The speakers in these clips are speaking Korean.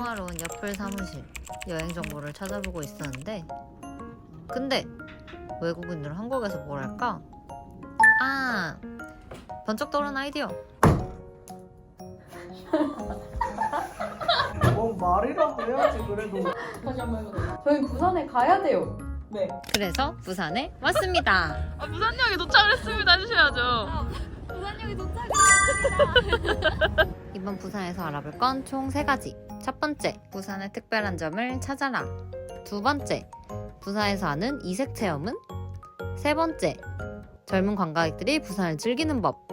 평화로운 옆을 사무실 여행 정보를 찾아보고 있었는데 근데 외국인들 한국에서 뭘 할까? 아 번쩍 떠오른 아이디어 뭐 말이라고 해야지 그래도 다시 한번 해보자. 저희 부산에 가야 돼요. 네 그래서 부산에 왔습니다 아, 부산역에 도착을 했습니다 해주셔야죠. 부산역에 도착. 이번 부산에서 알아볼 건 총 세가지 첫 번째, 부산의 특별한 점을 찾아라. 두 번째, 부산에서 하는 이색 체험은? 세 번째, 젊은 관광객들이 부산을 즐기는 법.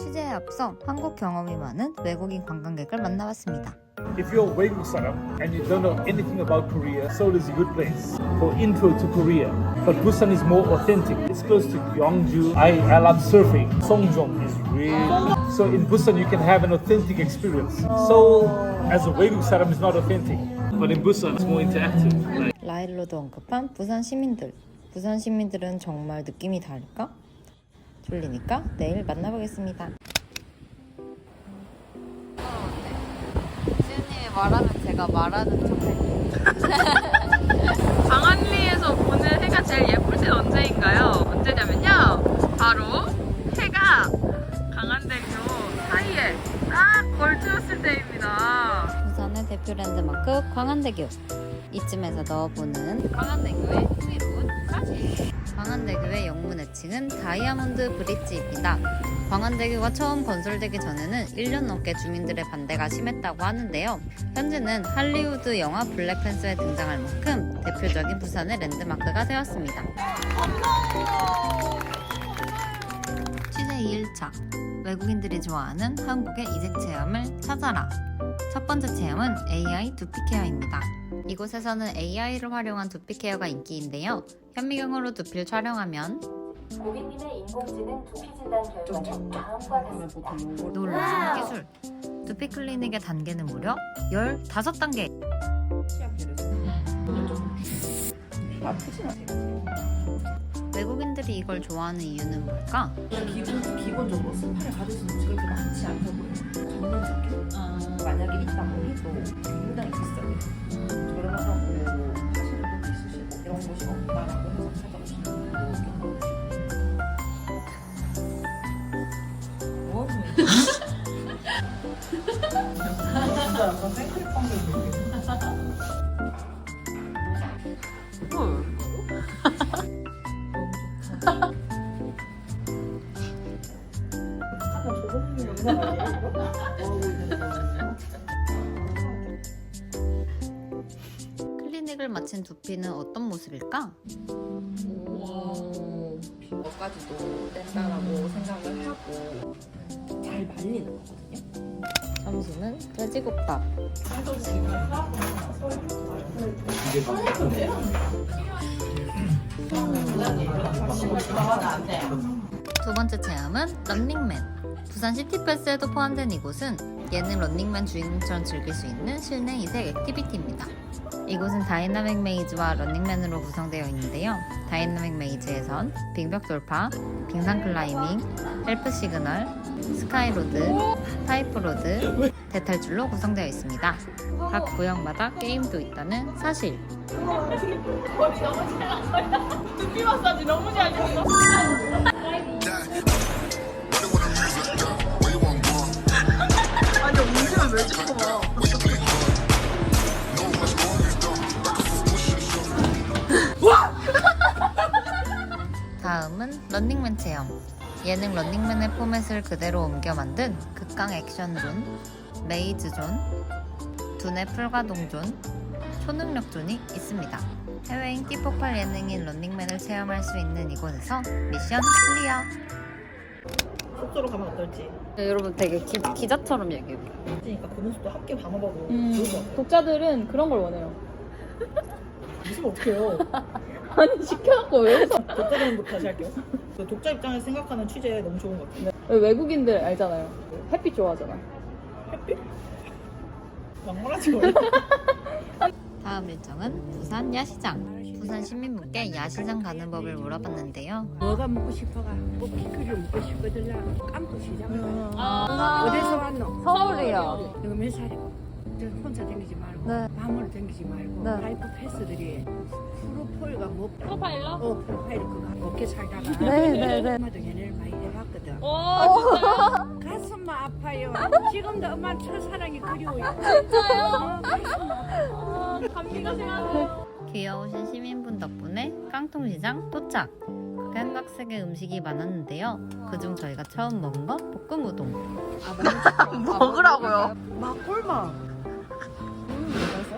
취재에 앞서 한국 경험이 많은 외국인 관광객을 만나봤습니다. If you're 외국 사람 and you don't know anything about Korea, Seoul is a good place for intro to Korea. But Busan is more authentic. It's close to Gyeongju. I, I love surfing. Songjong is really so in Busan you can have an authentic experience. Seoul as a 외국 사람 is not authentic, but in Busan it's more interactive. Like 라일로도 언급한 부산 시민들. 부산 시민들은 정말 느낌이 다를까? 졸리니까 내일 만나보겠습니다. 지은님이 말하면 제가 말하는 척 광안리에서 보는 해가 제일 예쁠 때 언제인가요? 언제냐면요. 바로 대표 랜드마크 광안대교. 이쯤에서 넣어보는 광안대교의 흥미로운 사실. 광안대교의 영문 애칭은 다이아몬드 브릿지입니다. 광안대교가 처음 건설되기 전에는 1년 넘게 주민들의 반대가 심했다고 하는데요. 현재는 할리우드 영화 블랙팬서에 등장할 만큼 대표적인 부산의 랜드마크가 되었습니다. 취재 2일차 외국인들이 좋아하는 한국의 이색 체험을 찾아라. 첫 번째 체험은 AI 두피 케어입니다. 이곳에서는 AI를 활용한 두피 케어가 인기인데요. 현미경으로 두피를 촬영하면 고객님의 인공지능 두피 진단 결과는 다음과 같습니다. 놀라운 기술. 두피 클리닉의 단계는 무려 15단계. 외국인들이 이걸 좋아하는 이유는 뭘까? 기본, 기본적으로 스파를 가질 수 있는 그렇게 많지 않다 보여요. 잡는 느낌? 만약에 있다고 해도 굉장히 비싸요. 저렴하다고 클리닉을 마친 두피는 어떤 모습일까? 비거까지도 뗀다라고 생각을 하고 잘 말리는 거거든요. 점심은 돼지국밥. 두 번째 체험은 런닝맨. 부산 시티패스에도 포함된 이곳은 예능 런닝맨 주인공처럼 즐길 수 있는 실내 이색 액티비티입니다. 이곳은 다이나믹 메이즈와 런닝맨으로 구성되어 있는데요. 다이나믹 메이즈에선 빙벽 돌파, 빙상 클라이밍, 헬프 시그널, 스카이로드, 파이프로드, 대탈출로 구성되어 있습니다. 각 구역마다 게임도 있다는 사실. 두피 마사지 너무 잘 됐어. 런닝맨 체험. 예능 런닝맨의 포맷을 그대로 옮겨 만든 극강 액션존, 메이즈존, 두뇌 풀가동존, 초능력존이 있습니다. 해외 인기 폭발 예능인 런닝맨을 체험할 수 있는 이곳에서 미션 클리어. 숙소로 가면 어떨지 네, 여러분 되게 기, 자처럼 얘기해요. 그러니까 그 모습도 함께 담아봐도 음, 좋을 것 같아요 독자들은 그런 걸 원해요. 있으면 어떡해요 아니 시켜놓고 왜 해서? 독자 전부터 다시 할게요 그 독자 입장에서 생각하는 취재 너무 좋은 것 같아요 외국인들 알잖아요. 햇빛 좋아하잖아. 막말하지 마요 다음 일정은 부산 야시장. 부산 시민분께 야시장 가는 법을 물어봤는데요. 뭐가 먹고 싶어가? 뭐 피클이 먹고 싶거든. 깜부 시장. 아, 어디서 왔노? 서울이요. 너몇 살이야? 저 혼자 다니지 말고 네. 밤으로 다니지 말고 네. 라이프 패스들이 프로포일가 뭐 프로파일러? 어, 프로파일 그거 어깨 살다가 네, 네, 네. 엄마도 걔네를 많이 해봤거든 오 진짜요? 가슴만 아파요 지금도 엄마 첫사랑이 그리워요 아, 감기가 심하네요. 귀여우신 시민분 덕분에 깡통시장 도착. 극한각색의 음식이 많았는데요. 그중 저희가 처음 먹은 거 볶음 우동. 먹으라고요. 막 꿀맛.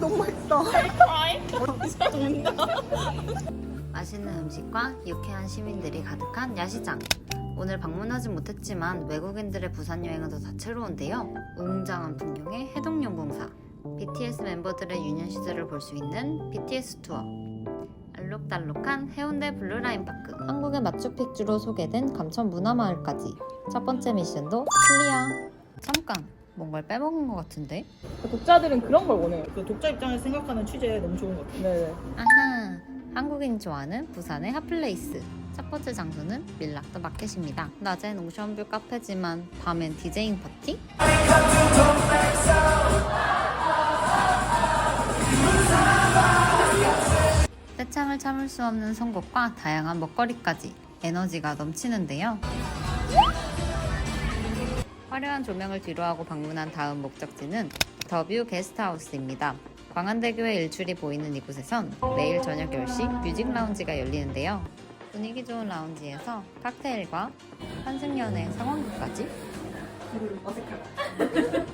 맛있는 음식과 유쾌한 시민들이 가득한 야시장. 오늘 방문하진 못했지만 외국인들의 부산 여행은 더 다채로운데요. 웅장한 풍경의 해동용 공사, BTS 멤버들의 유년 시절을 볼 수 있는 BTS 투어, 알록달록한 해운대 블루라인 파크, 한국의 마추픽추로 소개된 감천 문화마을까지. 첫 번째 미션도 클리어. 잠깐, 뭔가를 빼먹은 것 같은데? 독자들은 그런 걸 원해요. 그 독자 입장에서 생각하는 취재 너무 좋은 것 같아요. 네네. 아하, 한국인이 좋아하는 부산의 핫플레이스. 첫 번째 장소는 밀락더 마켓입니다. 낮엔 오션뷰 카페지만 밤엔 디제잉 파티? 떼창을 참을 수 없는 선곡과 다양한 먹거리까지 에너지가 넘치는데요. 화려한 조명을 뒤로하고 방문한 다음 목적지는 더뷰 게스트하우스입니다. 광안대교의 일출이 보이는 이곳에선 매일 저녁 10시 뮤직 라운지가 열리는데요. 분위기 좋은 라운지에서 칵테일과 환승연애 상황극까지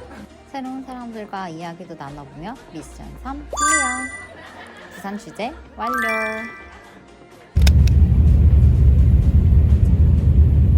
새로운 사람들과 이야기도 나눠보며 미션 3 클리어 부산 취재 완료